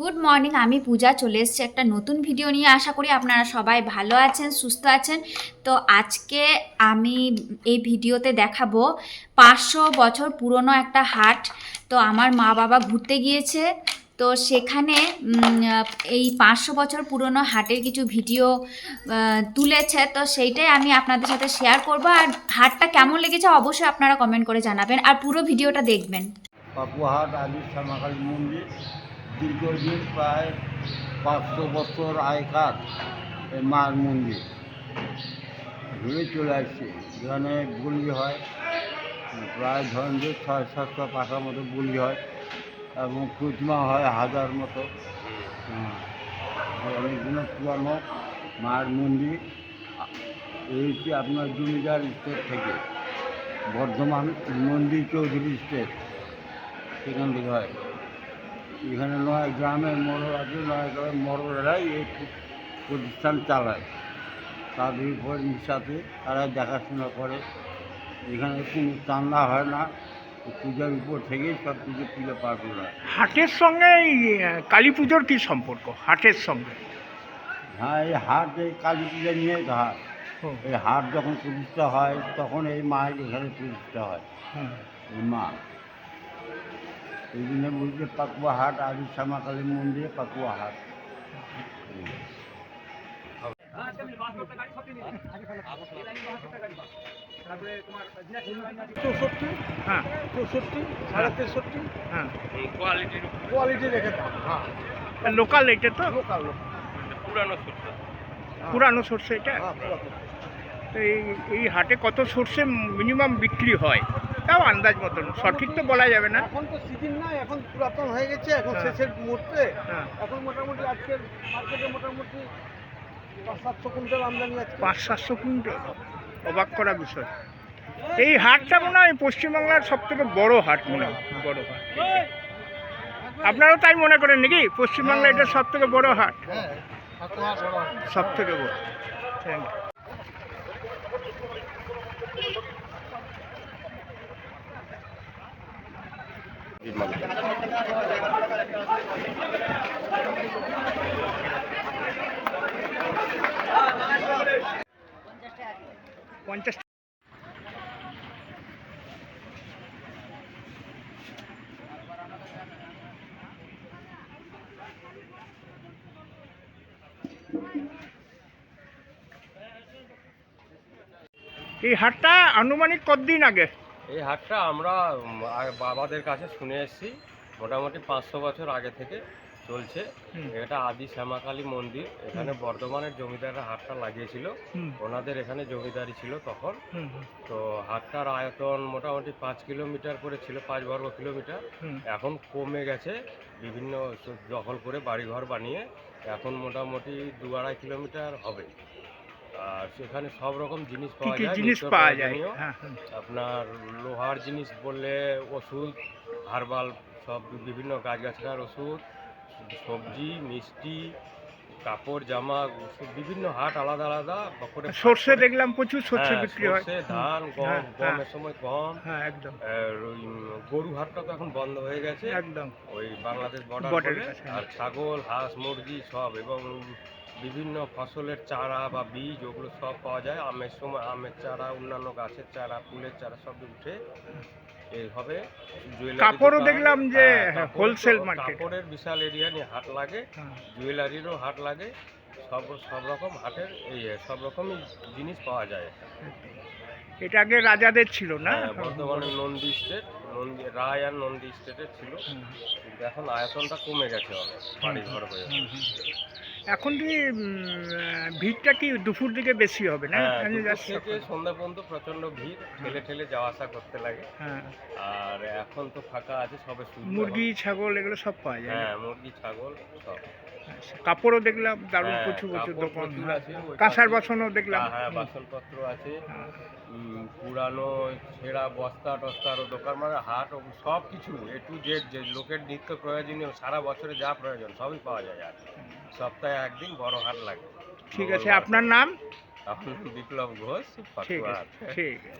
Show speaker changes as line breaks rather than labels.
Good morning আমি পূজা। চলে এসেছি একটা নতুন ভিডিও নিয়ে। আশা করি আপনারা সবাই ভালো আছেন, সুস্থ আছেন। তো আজকে আমি এই ভিডিওতে দেখাবো পাঁচশো বছর পুরনো একটা হাট। তো আমার মা বাবা ঘুরতে গিয়েছে। তো সেখানে এই পাঁচশো বছর পুরনো হাটের কিছু ভিডিও তুলেছে। তো সেইটাই আমি আপনাদের সাথে শেয়ার করব। আর হাটটা কেমন লেগেছে অবশ্যই আপনারা কমেন্ট করে জানাবেন। আর পুরো ভিডিওটা দেখবেন।
মন্দির। দীর্ঘদিন প্রায় পাঁচশো বছর আগেকার এই মার মন্দির। ঘুরে চলে আসছে। এখানে বলি হয় প্রায় ধরেন যে ছয় সাতশো পাখার মতো বলি হয় এবং প্রতিমা হয় হাজার মতো। হ্যাঁ, অনেকগুলো পুরানো মার মন্দির। এই হচ্ছে আপনার জমিদার স্টেট থেকে। বর্ধমান মন্দির চৌধুরী স্টেট। সেখান থেকে হয়। এখানে নয় গ্রামের মরল আছে নয় গ্রামের মরলেরাই এই প্র- প্রতিষ্ঠান চালায়। তাদের উপর সাথে তারা দেখাশোনা করে। এখানে কোনো চান্দা হয় না পূজার উপর থেকেই সব কিছু পুজো করা হয়
হাটের সঙ্গে এই কালী পুজোর কী সম্পর্ক? হাটের সঙ্গে?
হ্যাঁ এই হাট এই কালী পূজা নিয়ে হাট। এই হাট যখন প্রতিষ্ঠা হয় তখন এই মায়ের এখানে প্রতিষ্ঠা হয়। এই মা। এই জন্য বলছে পাকুয়া হাট আদি শ্যামাকালী মন্দিরে পাকুয়া হাট
চৌষট্টি
হ্যাঁ।
চৌষট্টি সাড়ে তেষট্টি।
হ্যাঁ।
কোয়ালিটি রেখে দাম হ্যাঁ।
লোকাল এটা তো?
লোকাল
পুরানো সর্ষে। এটা?
হ্যাঁ পুরাতন।
তো এই এই হাটে কত সর্ষে মিনিমাম বিক্রি হয়? তাও আন্দাজ মতন। সঠিক তো বলা যাবে না।
এখন তো সিজন নাই এখন পুরাতন হয়ে গেছে এখন
হ্যাঁ।
শেষের মুহূর্তে।
হ্যাঁ।
এখন মোটামুটি আজকের মার্কেটে মোটামুটি পাঁচ সাতশো কুইন্টাল আমদানি আছে
পাঁচ সাতশো কুইন্টাল। অবাক করা বিষয়। এই হাটটা মনে হয় পশ্চিমবাংলার সব থেকে বড় হাট মনে হয়। বড় হাট। আপনারাও তাই মনে করেন নাকি? পশ্চিমবাংলা এটা সব থেকে বড় হাট।
হ্যাঁ
সব থেকে বড়। থ্যাংক ইউ পঞ্চাশ এই হাটটা আনুমানিক কতদিন আগে?
এই হাটটা আমরা বাবাদের কাছে শুনে এসেছি। মোটামুটি পাঁচশো বছর আগে থেকে চলছে। এটা আদি শ্যামাকালী মন্দির। এখানে বর্ধমানের জমিদাররা হাটটা লাগিয়েছিল। ওনাদের এখানে জমিদারি ছিল তখন। তো হাটটার আয়তন মোটামুটি পাঁচ কিলোমিটার করে ছিল পাঁচ বর্গ কিলোমিটার। এখন কমে গেছে। বিভিন্ন দখল করে বাড়িঘর বানিয়ে এখন মোটামুটি দু আড়াই কিলোমিটার হবে। আর সেখানে সব রকম জিনিস পাওয়া যায়
জিনিস পাওয়া যায়? হ্যাঁ
আপনার লোহার জিনিস বললে ওষুধ হার্বাল সব বিভিন্ন গাছগাছড়ার ওষুধ সবজি মিষ্টি কাপড় জামা বিভিন্ন হাট আলাদা আলাদা
সর্ষে দেখলাম প্রচুর সর্ষে
হ্যাঁ,
বিক্রি হয়।
সর্ষে, ধান গম
হ্যাঁ, হ্যাঁ।
গমের সময় গম
হ্যাঁ একদম।
আর ওই গরু হাটটা তো এখন বন্ধ হয়ে গেছে।
একদম।
ওই বাংলাদেশ বর্ডার আর ছাগল হাঁস মুরগি সব এবং বিভিন্ন ফসলের চারা বা বীজ ওগুলো সব পাওয়া যায়। আমের সময় আমের চারা অন্যান্য গাছের চারা ফুলের চারা সব উঠে এইভাবে
কাপড়ও দেখলাম যে
হ্যাঁ,
wholesale
তো-
market।
কাপড়ের বিশাল এরিয়া নিয়ে হাট লাগে
হ্যাঁ,
জুয়েলারিরও হাট লাগে সব সব রকম হাটের এই সব রকমই জিনিস পাওয়া যায়।
এটা আগে রাজাদের ছিল না?
হ্যাঁ, বর্তমানে নন্দী স্টেট নন্দী রায় আর নন্দী স্টেটের ছিল। কিন্তু এখন আয়তনটা কমে গেছে অনেক বাড়ি ঘর হয়ে।
এখন কি ভিড়টা কি দুপুর দিকে বেশি হবে না?
হ্যাঁ, থেকে সন্ধ্যা পর্যন্ত প্রচণ্ড ভিড় ঠেলে ঠেলে যাওয়া আসা করতে লাগে।
হ্যাঁ।
আর এখন তো ফাঁকা আছে সবে
মুরগি ছাগল এগুলো সব পাওয়া যায়
হ্যাঁ মুরগি ছাগল সব।
আচ্ছা, কাপড়ও দেখলাম দারুণ
হ্যাঁ,
প্রচুর প্রচুর দোকান। কাঁসার বাসনও দেখলাম।
হ্যাঁ, হ্যাঁ বাসনপত্র আছে। পুরানো ছেঁড়া বস্তা টস্তারও দোকান মানে হাট সব কিছু এ টু জেড যে লোকের নিত্য প্রয়োজনীয় সারা বছরে যা প্রয়োজন সবই পাওয়া যায় আর সপ্তাহে একদিন বড় হাট লাগে।
ঠিক আছে আপনার নাম?
আপনার বিপ্লব ঘোষ
ঠিক আছে ঠিক আছে।